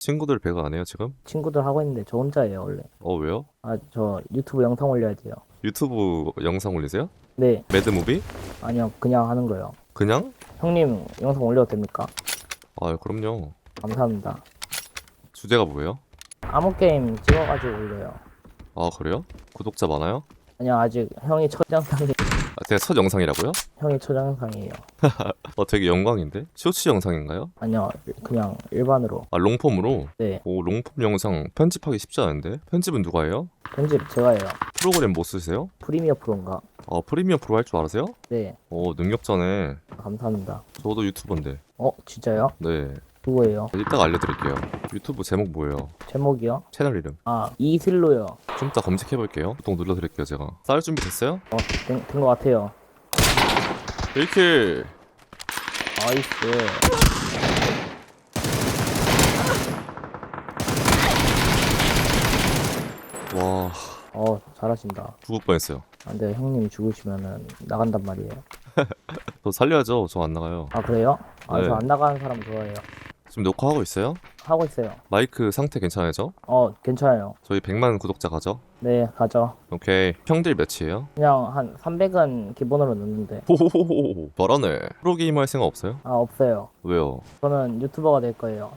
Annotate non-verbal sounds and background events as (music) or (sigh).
친구들 배가 안 해요 지금? 친구들 하고 있는데 저 혼자예요 원래. 어 왜요? 아 저 유튜브 영상 올려야 돼요. 유튜브 영상 올리세요? 네 매드무비? 아니요 그냥 하는 거예요. 그냥? 형님 영상 올려도 됩니까? 아 그럼요 감사합니다. 주제가 뭐예요? 아무 게임 찍어가지고 올려요. 아 그래요? 구독자 많아요? 아니요 아직 형이 첫 영상이 아, 제가 첫 영상이라고요? 형이 첫 영상이에요. (laughs) 어 되게 영광인데? 쇼츠 영상인가요? 아니요 그냥 일반으로. 아 롱폼으로? 네 오 롱폼 영상 편집하기 쉽지 않은데? 편집은 누가 해요? 편집 제가 해요. 프로그램 뭐 쓰세요? 프리미어 프로인가? 아 프리미어 프로 할줄 아세요? 네 오 능력자네 감사합니다. 저도 유튜버인데 어 진짜요? 네 누구예요? 이따가 알려드릴게요 유튜브 제목 뭐예요? 제목이요? 채널 이름 아 이슬로요. 좀 이따 검색해볼게요 보통 눌러드릴게요 제가 싸울 준비 됐어요? 어된것 같아요. 1킬 나이스. 와 어 잘하신다. 죽을 뻔했어요 아, 근데 형님 죽으시면은 나간단 말이에요. (laughs) 저 살려야죠 저 안 나가요 아 그래요? 아 네. 저 안 나가는 사람 좋아해요. 지금 녹화하고 있어요? 하고 있어요. 마이크 상태 괜찮아요? 어 괜찮아요. 저희 100만 구독자 가죠? 네 가죠. 오케이 평딜 몇이에요? 그냥 한 300은 기본으로 넣는데 호호호호 잘하네 프로게이머 할 생각 없어요? 아 없어요. 왜요? 저는 유튜버가 될 거예요.